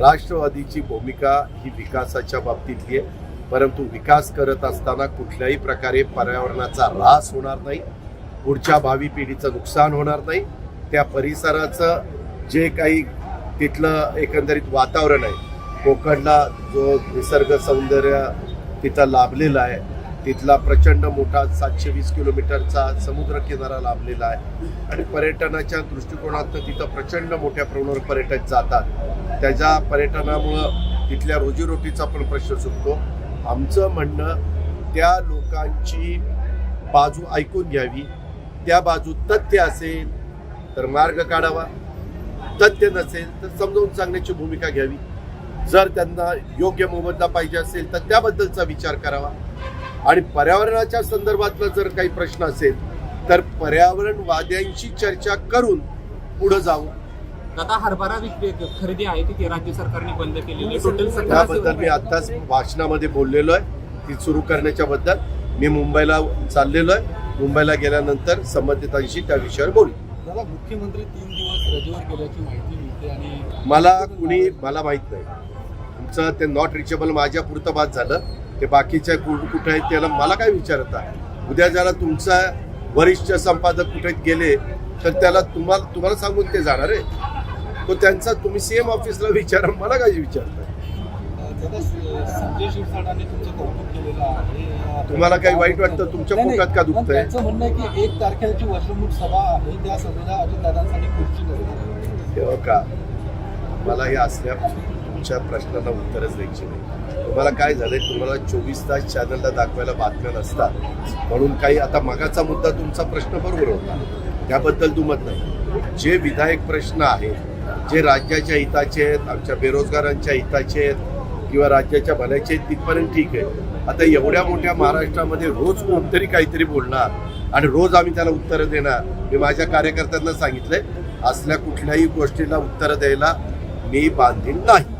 राष्ट्रवादीची भूमिका ही विकासाच्या बाबतीतली आहे. परंतु विकास करत असताना कुठल्याही प्रकारे पर्यावरणाचा ऱ्हास होणार नाही पुढच्या भावी पिढीचं नुकसान होणार नाही. त्या परिसराचं जे काही तिथलं एकंदरीत वातावरण आहे कोकणला जो निसर्ग सौंदर्य तिथं लाभलेलं आहे तिथला प्रचंड मोठा सातशे वीस किलोमीटरचा समुद्र किनारा लाभलेला आहे. आणि पर्यटनाच्या दृष्टिकोनातनं तिथं प्रचंड मोठ्या प्रमाणावर पर्यटक जातात. त्याच्या पर्यटनामुळं तिथल्या रोजीरोटीचा पण प्रश्न सुटतो. आमचं म्हणणं त्या लोकांची बाजू ऐकून घ्यावी. त्या बाजू तथ्य असेल तर मार्ग काढावा. तथ्य नसेल तर समजावून सांगण्याची भूमिका घ्यावी. जर त्यांना योग्य मोबदला पाहिजे असेल तर त्याबद्दलचा विचार करावा. आणि पर्यावरणाच्या संदर्भातला जर काही प्रश्न असेल तर पर्यावरणवाद्यांशी चर्चा करून पुढे जाऊ. दादा हरभरा खरेदी आहे ती राज्य सरकारने बंद केलेली. टोटल त्याबद्दल मी आत्ताच भाषणामध्ये बोललेलो आहे. ती सुरू करण्याच्या बद्दल मी मुंबईला चाललेलो आहे. मुंबईला गेल्यानंतर संबंधितांशी त्या विषयावर बोलू. दादा मुख्यमंत्री तीन दिवस रजेवर गेल्याची माहिती मिळते आणि मला कुणी मला माहीत नाही. तुमचं ते नॉट रिचेबल माझ्या पुरतं बाद झालं. ते बाकीच्या कुठं कुठं आहेत त्याला मला काय विचारता उद्या ज्याला तुमचा वरिष्ठ संपादक कुठे गेले तर त्याला तुम्हाला तुम्हाला सांगून ते जाणार आहे. तो त्यांचा तुम्ही सीएम ऑफिसला विचारा मला काय विचारता तुम्हाला काही वाईट वाटतं? तुमच्या पोटात का म्हणणं आहे की एक वशमुख सभा आहे त्या सभेला अजितदादांसाठी खुर्ची तेव्हा का? मला हे असल्या तुमच्या प्रश्नांना उत्तरच द्यायची नाही. तुम्हाला काय झालंय? तुम्हाला चोवीस तास चॅनलला दाखवायला बातम्या नसतात. म्हणून काही आता मागाचा मुद्दा तुमचा प्रश्न बरोबर होता. त्याबद्दल दुमत नाही. जे विधायक प्रश्न आहेत जे राज्याच्या हिताचे आहेत आमच्या बेरोजगारांच्या हिताचे आहेत किंवा राज्याच्या भल्याचे आहेत तिथपर्यंत ठीक आहे. आता एवढ्या मोठ्या महाराष्ट्रामध्ये रोज कोणतरी काहीतरी बोलणार आणि रोज आम्ही त्याला उत्तरं देणार. मी माझ्या कार्यकर्त्यांना सांगितलंय. असल्या कुठल्याही गोष्टीला उत्तरं द्यायला मी बांधील नाही.